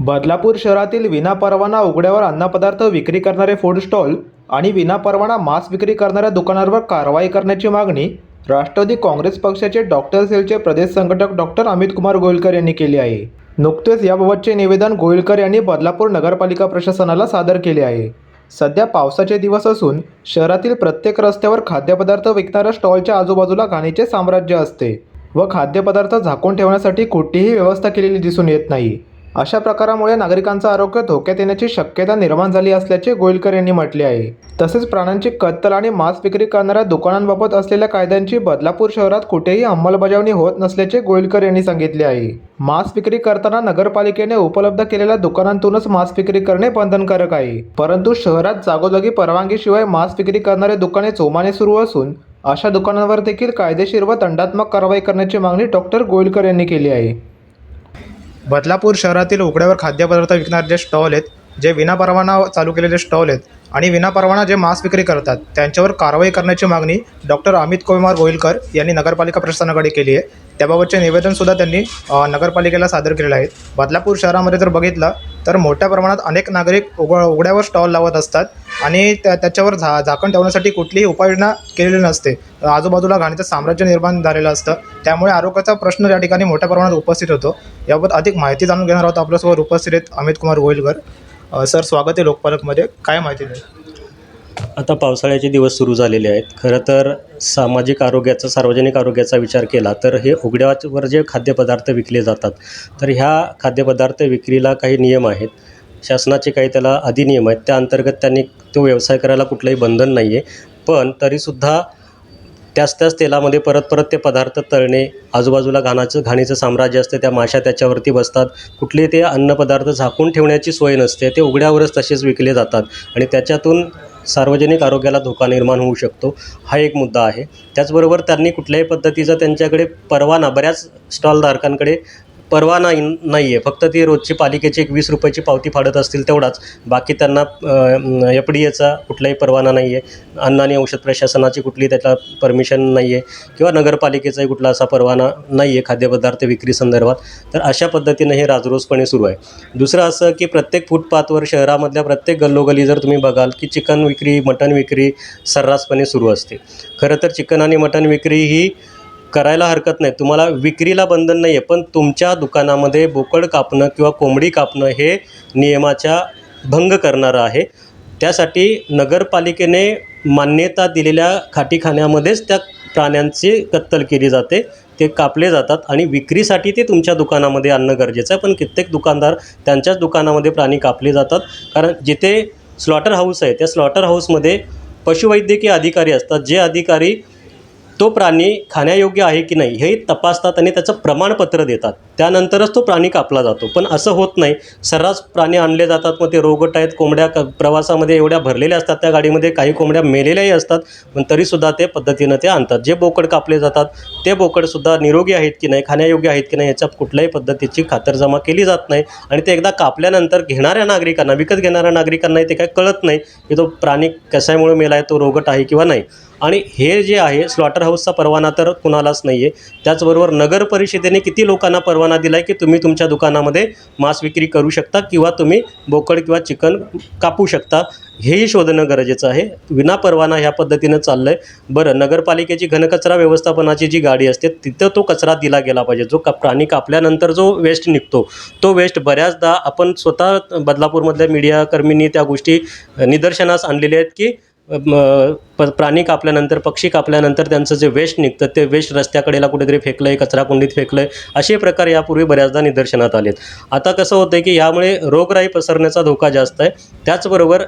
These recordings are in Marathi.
बदलापूर शहरातील विनापरवाना उघड्यावर अन्नपदार्थ विक्री करणारे फूड स्टॉल आणि विनापरवाना मांस विक्री करणाऱ्या दुकानांवर कारवाई करण्याची मागणी राष्ट्रवादी काँग्रेस पक्षाचे डॉक्टर सेलचे प्रदेश संघटक डॉक्टर अमित कुमार गोयलकर यांनी केली आहे. नुकतेच याबाबतचे निवेदन गोयलकर यांनी बदलापूर नगरपालिका प्रशासनाला सादर केले आहे. सध्या पावसाचे दिवस असून शहरातील प्रत्येक रस्त्यावर खाद्यपदार्थ विकणाऱ्या स्टॉलच्या आजूबाजूला घाणीचे साम्राज्य असते व खाद्यपदार्थ झाकून ठेवण्यासाठी कुठलीही व्यवस्था केलेली दिसून येत नाही. अशा प्रकारामुळे नागरिकांचं आरोग्य धोक्यात येण्याची शक्यता निर्माण झाली असल्याचे गोयलकर यांनी म्हटले आहे. तसेच प्राण्यांची कत्तल आणि मांस विक्री करणाऱ्या दुकानांबाबत असलेल्या कायद्यांची बदलापूर शहरात कुठेही अंमलबजावणी होत नसल्याचे गोयलकर यांनी सांगितले आहे. मांस विक्री करताना नगरपालिकेने उपलब्ध केलेल्या दुकानांतूनच मांस विक्री करणे बंधनकारक आहे. परंतु शहरात जागोजागी परवानगीशिवाय मांस विक्री करणारे दुकाने जोमाने सुरू असून अशा दुकानांवर देखील कायदेशीर व दंडात्मक कारवाई करण्याची मागणी डॉक्टर गोयलकर यांनी केली आहे. बदलापूर शहरातील उघड्यावर खाद्यपदार्थ विकणारे जे स्टॉल आहेत जे विनापरवाना चालू केलेले स्टॉल आहेत आणि विनापरवाना जे मांस विक्री करतात त्यांच्यावर कारवाई करण्याची मागणी डॉक्टर अमित कुमार गोईलकर यांनी नगरपालिका प्रशासनाकडे केली आहे. त्याबाबतचे निवेदनसुद्धा त्यांनी नगरपालिकेला सादर केलेलं आहे. बदलापूर शहरामध्ये जर बघितलं तर मोठ्या प्रमाणात अनेक नागरिक उघ उघड्यावर स्टॉल लावत असतात आणि त्या त्याच्यावर झा झाकण ठेवण्यासाठी कुठलीही उपाययोजना केलेली नसते. आजूबाजूला घाणीचं साम्राज्य निर्माण झालेलं असतं. त्यामुळे आरोग्याचा प्रश्न या ठिकाणी मोठ्या प्रमाणात उपस्थित होतो. याबाबत अधिक माहिती जाणून घेणार आहोत आपल्यासोबत उपस्थित आहेत अमित कुमार गोयलकर. सर स्वागत आहे लोकपालकमध्ये. काय माहिती नाही आता पावसाळ्याचे दिवस सुरू झालेले आहेत. खरं तर सामाजिक आरोग्याचा सार्वजनिक आरोग्याचा विचार केला तर हे उघड्यावर जे खाद्यपदार्थ विकले जातात तर ह्या खाद्यपदार्थ विक्रीला काही नियम आहेत. शासनाचे काही त्याला अधिनियम आहेत. त्या अंतर्गत त्यांनी तो व्यवसाय करायला कुठलंही बंधन नाही आहे पण तरीसुद्धा त्याच त्याच तेलामध्ये परत परत ते पदार्थ तळणे आजूबाजूला घाणाचं घाणीचं साम्राज्य असते त्या माशा त्याच्यावरती बसतात. कुठले ते अन्नपदार्थ झाकून ठेवण्याची सोय नसते. ते उघड्यावरच तसेच विकले जातात. आणि त्याच्यातून सार्वजनिक आरोग्याला धोका निर्माण होऊ शकतो हा एक मुद्दा आहे. त्याचबरोबर त्यांनी कुठल्याही पद्धतीचा त्यांच्याकडे परवाना बऱ्याच स्टॉलधारकांकडे परवाना नाही आहे फक्त ती रोजची पालिकेची एक वीस रुपयाची पावती फाडत असतील तेवढाच. बाकी त्यांना एफ डी एचा कुठलाही परवाना नाही आहे अन्न आणि औषध प्रशासनाची कुठली त्याला परमिशन नाही आहे किंवा नगरपालिकेचाही कुठला असा परवाना नाही आहे खाद्यपदार्थ विक्री संदर्भात. तर अशा पद्धतीनं हे राजरोसपणे सुरू आहे. दुसरं असं की प्रत्येक फुटपाथवर शहरामधल्या प्रत्येक गल्लोगल्ली जर तुम्ही बघाल की चिकन विक्री मटण विक्री सर्रासपणे सुरू असते. खरं तर चिकन आणि मटण विक्री ही करायला हरकत नाही. तुम्हाला विक्रीला बंधन नाही आहे पण तुमच्या दुकानामध्ये बोकड कापणं किंवा कोंबडी कापणं हे नियमाच्या भंग करणारं आहे. त्यासाठी नगरपालिकेने मान्यता दिलेल्या खाटीखान्यामध्येच त्या प्राण्यांची कत्तल केली जाते. ते कापले जातात आणि विक्रीसाठी ते तुमच्या दुकानामध्ये आणणं गरजेचं आहे पण कित्येक दुकानदार त्यांच्याच दुकानामध्ये प्राणी कापले जातात. कारण जिथे स्लॉटर हाऊस आहे त्या स्लॉटर हाऊसमध्ये पशुवैद्यकीय अधिकारी असतात. जे अधिकारी तो प्राणी खाण्यायोग्य आहे की नाही हे तपासतात आणि त्याचं प्रमाणपत्र देतात. त्यानंतरच तो प्राणी कापला जातो. पण असं होत नाही. सर्रास प्राणी आणले जातात. मग ते रोगट आहेत. कोंबड्या क प्रवासामध्ये एवढ्या भरलेल्या असतात. त्या गाडीमध्ये काही कोंबड्या मेलेल्याही असतात. पण तरीसुद्धा ते पद्धतीनं ते आणतात. जे बोकड कापले जातात ते बोकडसुद्धा निरोगी आहेत की नाही खाण्यायोग्य आहेत की नाही याच्या कुठल्याही पद्धतीची खातरजमा केली जात नाही. आणि ते एकदा कापल्यानंतर घेणाऱ्या नागरिकांना विकत घेणाऱ्या नागरिकांनाही ते काय कळत नाही की तो प्राणी कशामुळे मेला आहे तो रोगट आहे किंवा नाही. आणि हे जे आहे स्लॉटर हाऊसचा परवाना तर कुणालाच नाही आहे त्याचबरोबर नगर परिषदेने किती लोकांना परवाना दिला आहे की तुम्ही तुमच्या दुकानामध्ये मांस विक्री करू शकता किंवा तुम्ही बोकड किंवा चिकन कापू शकता. हेही शोधणं गरजेचं आहे. विना परवाना ह्या पद्धतीनं चाललं आहे बरं नगरपालिकेची घनकचरा व्यवस्थापनाची जी गाडी असते तिथं तो कचरा दिला गेला पाहिजे. जो का प्राणी कापल्यानंतर जो वेस्ट निघतो तो वेस्ट बऱ्याचदा आपण स्वतः बदलापूरमधल्या मीडियाकर्मींनी त्या गोष्टी निदर्शनास आणलेल्या आहेत की प प्राणी कापल्यानंतर पक्षी कापल्यानंतर त्यांचं जे वेस्ट निघतं ते वेस्ट रस्त्याकडेला कुठेतरी फेकलं आहे कचराकुंडीत फेकलं आहे असे प्रकार यापूर्वी बऱ्याचदा निदर्शनात आलेत. आता कसं होतं आहे की यामुळे रोगराई पसरण्याचा धोका जास्त आहे. त्याचबरोबर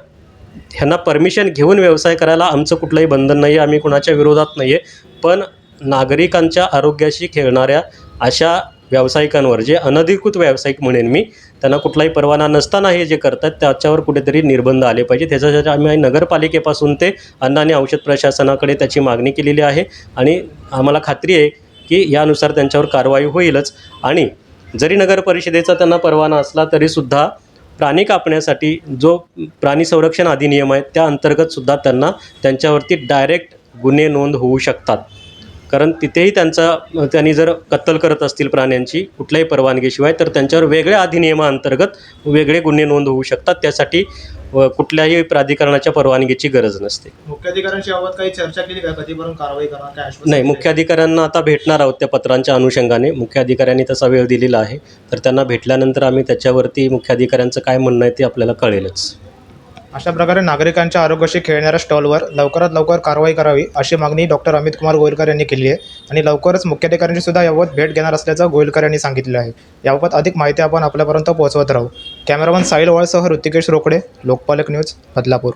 ह्यांना परमिशन घेऊन व्यवसाय करायला आमचं कुठलंही बंधन नाही आहे आम्ही कुणाच्या विरोधात नाही आहे पण नागरिकांच्या आरोग्याशी खेळणाऱ्या अशा व्यावसायिकांवर जे अनधिकृत व्यावसायिक म्हणेन मी त्यांना कुठलाही परवाना नसताना हे जे करतात त्याच्यावर कुठेतरी निर्बंध आले पाहिजे त्याच्यासाठी आम्ही नगरपालिकेपासून ते अन्न आणि औषध प्रशासनाकडे त्याची मागणी केलेली आहे. आणि आम्हाला खात्री आहे की यानुसार त्यांच्यावर कारवाई होईलच. आणि जरी नगर परिषदेचा त्यांना परवाना असला तरीसुद्धा प्राणी कापण्यासाठी जो प्राणी संरक्षण अधिनियम आहे त्या अंतर्गत सुद्धा त्यांना त्यांच्यावरती डायरेक्ट गुन्हे नोंद होऊ शकतात. कारण तिथेही त्यांचा त्यांनी जर कत्तल करत असतील प्राण्यांची कुठल्याही परवानगीशिवाय तर त्यांच्यावर वेगळ्या अधिनियमाअंतर्गत वेगळे गुन्हे नोंद होऊ शकतात. त्यासाठी व कुठल्याही प्राधिकरणाच्या परवानगीची गरज नसते. मुख्याधिकाऱ्यांशी याबाबत काही चर्चा केली का? कधीपर्यंत कारवाई करणार काय नाही? मुख्याधिकाऱ्यांना आता भेटणार आहोत त्या पत्रांच्या अनुषंगाने. मुख्याधिकाऱ्यांनी तसा वेळ दिलेला आहे. तर त्यांना भेटल्यानंतर आम्ही त्याच्यावरती मुख्याधिकाऱ्यांचं काय म्हणणं आहे ते आपल्याला कळेलच. अशा प्रकारे नागरिकांच्या आरोग्याशी खेळणाऱ्या स्टॉलवर लवकरात लवकर कारवाई करावी अशी मागणी डॉक्टर अमित कुमार गोयलकर यांनी केली आहे. आणि लवकरच मुख्याधिकाऱ्यांची सुद्धा याबाबत भेट घेणार असल्याचं गोयलकर यांनी सांगितलं आहे. याबाबत अधिक माहिती आपण आपल्यापर्यंत पोहोचवत राहू. कॅमेरामन साहिल वळसह ऋतिकेश रोकडे लोकपालक न्यूज बदलापूर.